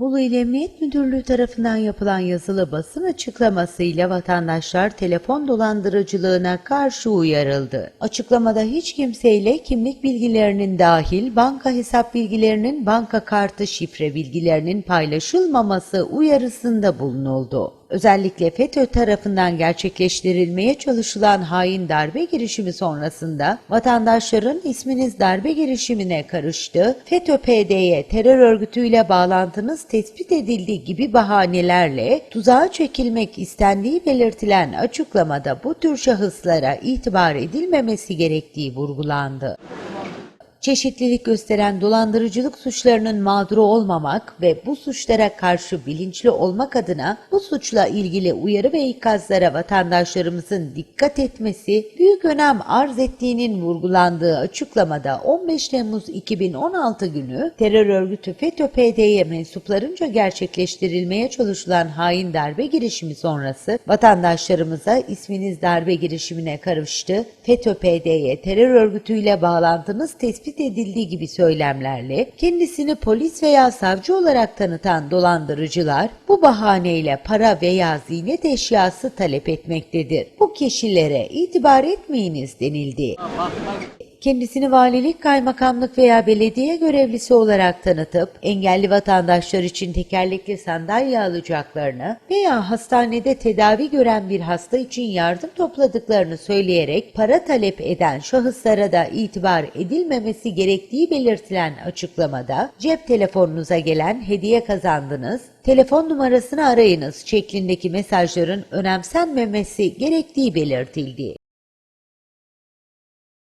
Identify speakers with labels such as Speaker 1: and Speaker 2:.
Speaker 1: Bolu İl Emniyet Müdürlüğü tarafından yapılan yazılı basın açıklamasıyla vatandaşlar telefon dolandırıcılığına karşı uyarıldı. Açıklamada hiç kimseyle kimlik bilgilerinin dahil banka hesap bilgilerinin banka kartı şifre bilgilerinin paylaşılmaması uyarısında bulunuldu. Özellikle FETÖ tarafından gerçekleştirilmeye çalışılan hain darbe girişimi sonrasında vatandaşların isminiz darbe girişimine karıştı, FETÖ-PD'ye terör örgütüyle bağlantınız tespit edildi gibi bahanelerle tuzağa çekilmek istendiği belirtilen açıklamada bu tür şahıslara itibar edilmemesi gerektiği vurgulandı çeşitlilik gösteren dolandırıcılık suçlarının mağduru olmamak ve bu suçlara karşı bilinçli olmak adına bu suçla ilgili uyarı ve ikazlara vatandaşlarımızın dikkat etmesi büyük önem arz ettiğinin vurgulandığı açıklamada 15 Temmuz 2016 günü terör örgütü FETÖ-PD'ye mensuplarınca gerçekleştirilmeye çalışılan hain darbe girişimi sonrası vatandaşlarımıza isminiz darbe girişimine karıştı, FETÖ-PD'ye terör örgütüyle bağlantınız tespit edildiği gibi söylemlerle kendisini polis veya savcı olarak tanıtan dolandırıcılar bu bahaneyle para veya ziynet eşyası talep etmektedir. Bu kişilere itibar etmeyiniz denildi. Kendisini valilik, kaymakamlık veya belediye görevlisi olarak tanıtıp engelli vatandaşlar için tekerlekli sandalye alacaklarını veya hastanede tedavi gören bir hasta için yardım topladıklarını söyleyerek para talep eden şahıslara da itibar edilmemesi gerektiği belirtilen açıklamada cep telefonunuza gelen hediye kazandınız, telefon numarasını arayınız şeklindeki mesajların önemsenmemesi gerektiği belirtildi.